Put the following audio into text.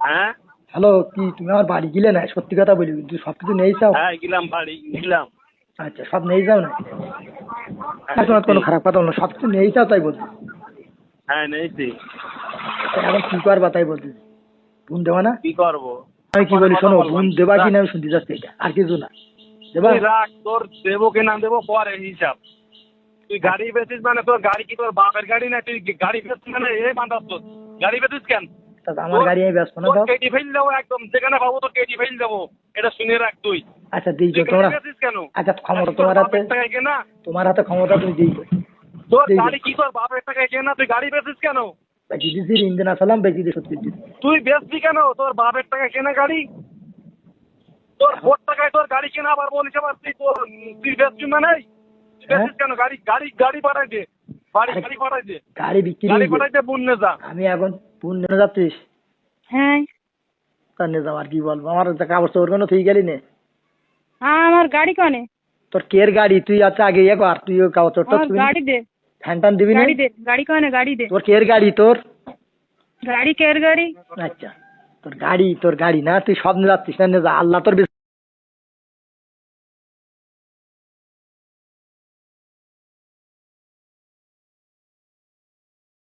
হ্যাঁ? হ্যালো কি তুমি আমার বাড়ি গিলে না? সত্যি কথা বলি সব কিছু নেই চাও হ্যাঁ গেলাম বাড়ি গেলাম। আচ্ছা সব নেই যাও না? হ্যাঁ, তোমার কোনো খারাপ কথা বলো সব কিছু নেই চাও তাই বলছি। হ্যাঁ নেইছি এখন কি করবা তাই বলছি? ফোন দেবা না? কি করব? আমি কি বলি শোনো ফোন দেবা কি না আমি শুনতে যাচ্ছি এটা আর কিছু না। দেবা? রাখ তোর দেবো কি না দেবো পরে হিসাব। তুই গাড়ি বেচিস মানে তোর গাড়ি কি তোর বাপের গাড়ি না তুই গাড়ি বেচিস মানে এ বান্ধাস তোর। গাড়ি বেচিস কেন? আমার গাড়ি আমি ব্যস্ত না তোর দাও। কেটি ফেল দেবো একদম যেখানে পাবো কেটি ফেল দেবো এটা শুনে রাখ তুই। আচ্ছা দিই তোমরা কেন? আচ্ছা ক্ষমতা তোমার হাতে। তোমার হাতে ক্ষমতা তুমি দিই তোর গাড়ি কি তোর বাপের কেনা? তুই গাড়ি বেচিস কেন? দিয়ে সত্যি। তুই বেচবি কেন? তোর বাপের টাকায় কেনা গাড়ি? তোর ভোট টাকায় তোর গাড়ি কেনা আবার বলিস আবার তুই তোর তুই বেচবি মানে? হ্যাঁ? বেচিস কেন? গাড়ি গাড়ি গাড়ি পাঠাই দে। বাড়ি গাড়ি পাঠাই দে। গাড়ি বিক্রি গাড়ি। পাঠাই দে বুননে যা। আমি এখন পুন নিয়ে যাচ্ছিস? হ্যাঁ। তা নিয়ে যাও আর কি বলব? আমার কাগজ তোর কোনো তুই গেলি নে। আমার গাড়ি কনে। তোর কের গাড়ি? তুই আচ্ছা আগে ইয়ে কর তুই কাগজ তোর গাড়ি দে। ফ্যান টান দিবি না। গাড়ি দে গাড়ি কনে গাড়ি দে। তোর কের গাড়ি তোর? গাড়ি কের গাড়ি? আচ্ছা তোর গাড়ি তোর গাড়ি না তুই সব নিয়ে যাচ্ছিস না যা। আল্লাহ তোর বেশ